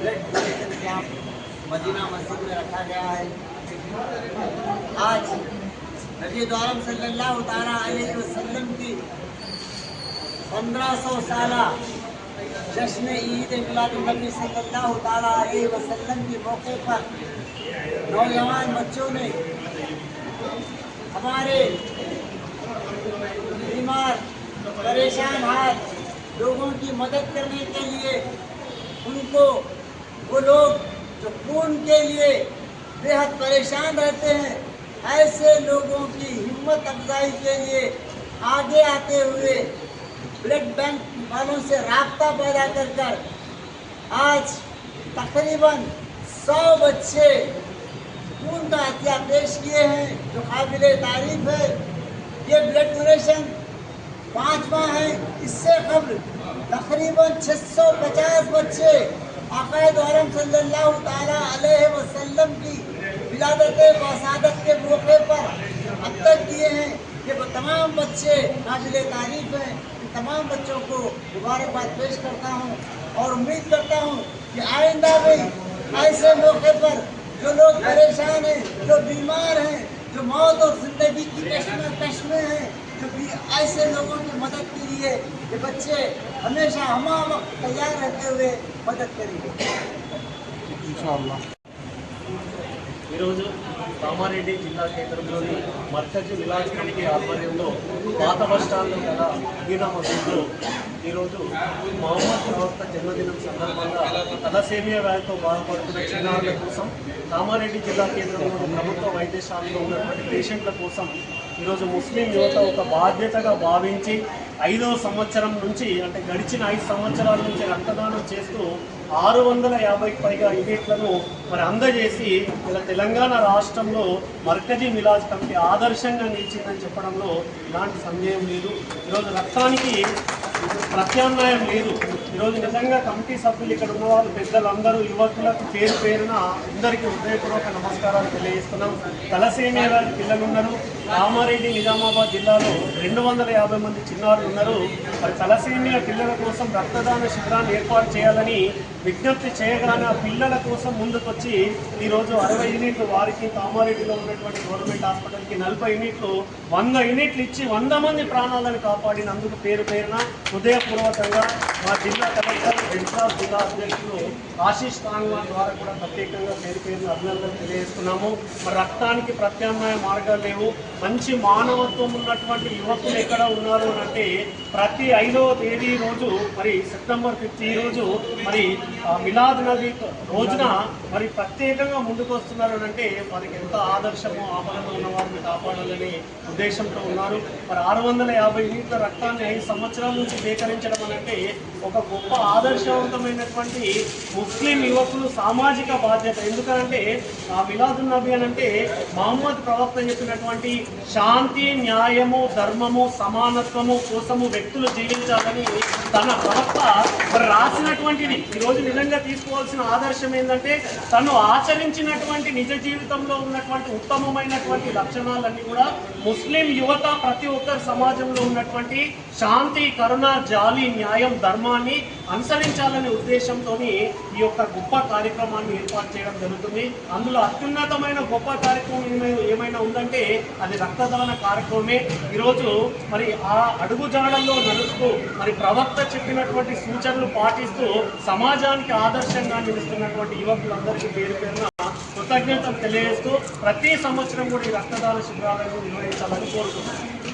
Blood donation camp Medina मस्जिद में रखा गया है। आज नबी द्वारम सल्लल्लाहु अलैहि वसल्लम की पंद्रह सौ साल जश्न ईद मिलादुलनबी सल्लल्लाहु अलैहि वसल्लम के मौके पर नौजवान बच्चों ने हमारे बीमार, परेशान हाथ लोगों की मदद करने के लिए उनको वो लोग जो खून के लिए बेहद परेशान रहते हैं, ऐसे लोगों की हिम्मत अफजाई के लिए आगे आते हुए ब्लड बैंक वालों से रबता पैदा कर कर आज तकरीबन सौ बच्चे खून का हत्या पेश किए हैं, जो काबिल तारीफ़ है, ये ब्लड डोनेशन पांचवा है, इससे कबल तकरीबन 650 बच्चे अकायद आलम सल्लल्लाहु अलैहि वसल्लम की विलादत वसादत के मौके पर अब तक दिए हैं ये तमाम बच्चे काबिल तारीफ़ हैं। तमाम बच्चों को मुबारकबाद पेश करता हूँ और उम्मीद करता हूँ कि आइंदा भी ऐसे मौके पर जो लोग परेशान हैं जो बीमार हैं जो मौत और ज़िंदगी की कश्मे कश्मे हैं जो ऐसे लोगों की मदद के लिए ये बच्चे हमेशा हम तैयार रहते हुए मदद करेंगे। కామారెడ్డి జిల్లా కేంద్రంలోని మర్కజీ విలాజ్ కమిటీ ఆధ్వర్యంలో పాత బస్టాండ్లో గల మదీనా మసీద్లో ఈరోజు మహమ్మద్ ప్రవక్త జన్మదినం సందర్భంగా తలసేమియా వ్యాధితో బాధపడుతున్న చిన్నారుల కోసం కామారెడ్డి జిల్లా కేంద్రంలోని ప్రభుత్వ వైద్యశాలలో ఉన్నటువంటి పేషెంట్ల కోసం ఈరోజు ముస్లిం యువత ఒక బాధ్యతగా భావించి ఐదో సంవత్సరం నుంచి అంటే గడిచిన ఐదు సంవత్సరాల నుంచి రక్తదానం చేస్తూ ఆరు వందల యాభైకి పైగా యూనిట్లను మరి అందజేసి ఇలా తెలంగాణ రాష్ట్రంలో మర్కజీ మిలాజ్ కమిటీ ఆదర్శంగా నిలిచిందని చెప్పడంలో ఇలాంటి సందేహం లేదు. ఈరోజు రక్తానికి ప్రత్యామ్నాయం లేదు. ఈరోజు నిజంగా కమిటీ సభ్యులు ఇక్కడ ఉన్న వాళ్ళు పెద్దలందరూ యువకులకు పేరు పేరున అందరికీ హృదయపూర్వక నమస్కారాలు తెలియజేస్తున్నాం. తలసేమియా గారి పిల్లలు ఉన్నారు. కామారెడ్డి నిజామాబాద్ జిల్లాలో రెండు వందల యాభై మంది చిన్నారులు ఉన్నారు. మరి తలసేమియా పిల్లల కోసం రక్తదాన శిబిరాన్ని ఏర్పాటు చేయాలని విజ్ఞప్తి చేయగానే ఆ పిల్లల కోసం ముందుకొచ్చి ఈరోజు అరవై యూనిట్లు వారికి కామారెడ్డిలో ఉన్నటువంటి గవర్నమెంట్ హాస్పిటల్కి నలభై యూనిట్లు వంద యూనిట్లు ఇచ్చి వంద మంది ప్రాణాలను కాపాడినందుకు పేరు పేరున హృదయపూర్వకంగా మా జిల్లా కలెక్టర్ రెడ్రాస్ జిల్లా అధ్యక్షులు ఆశీష్ కాంగ్వాన్ ద్వారా కూడా ప్రత్యేకంగా పేరు పేరున అభినందనలు తెలియజేస్తున్నాము. మరి రక్తానికి ప్రత్యామ్నాయ మార్గాలు లేవు. మంచి మానవత్వం ఉన్నటువంటి యువకులు ఎక్కడ ఉన్నారు అంటే ప్రతి ఐదవ తేదీ రోజు మరి సెప్టెంబర్ ఫిఫ్త్ ఈ రోజు మరి మిలాద్ నబీ రోజున మరి ప్రత్యేకంగా ముందుకు వస్తున్నారు అని అంటే వారికి ఎంత ఆదర్శమో ఆపదలో ఉన్న వారిని కాపాడాలనే ఉద్దేశంతో ఉన్నారు. మరి ఆరు వందల యాభై యూనిట్ల రక్తాన్ని ఐదు సంవత్సరాల నుంచి సేకరించడం అని అంటే ఒక గొప్ప ఆదర్శవంతమైనటువంటి ముస్లిం యువకులు సామాజిక బాధ్యత. ఎందుకంటే ఆ మిలాదు నబీ అని అంటే మహమ్మద్ ప్రవక్త చెప్పినటువంటి శాంతి న్యాయము ధర్మము సమానత్వము కోసము వ్యక్తులు జీవించాలని తన ప్రవక్త మరి రాసినటువంటిది. ఈరోజు నిజంగా తీసుకోవాల్సిన ఆదర్శం ఏంటంటే తను ఆచరించినటువంటి నిజ జీవితంలో ఉన్నటువంటి ఉత్తమమైనటువంటి లక్షణాలన్నీ కూడా ముస్లిం యువత ప్రతి ఒక్కరి సమాజంలో ఉన్నటువంటి శాంతి కరుణ జాలి న్యాయం ధర్మాన్ని అనుసరించాలనే ఉద్దేశంతో ఈ యొక్క గొప్ప కార్యక్రమాన్ని ఏర్పాటు చేయడం జరుగుతుంది. అందులో అత్యున్నతమైన గొప్ప కార్యక్రమం ఏమైనా ఉందంటే అది రక్తదాన కార్యక్రమమే. ఈరోజు మరి ఆ అడుగుజాడల్లో నడుస్తూ మరి ప్రవక్త చెప్పినటువంటి సూచనలు పాటిస్తూ సమాజ సమాజానికి ఆదర్శంగా నిలుస్తున్నటువంటి యువకులందరికీ పేరు పేరున కృతజ్ఞతలు తెలియజేస్తూ ప్రతి సంవత్సరం కూడా ఈ రక్తదాన శిబిరాలను నిర్వహించాలని కోరుకుంటున్నాను.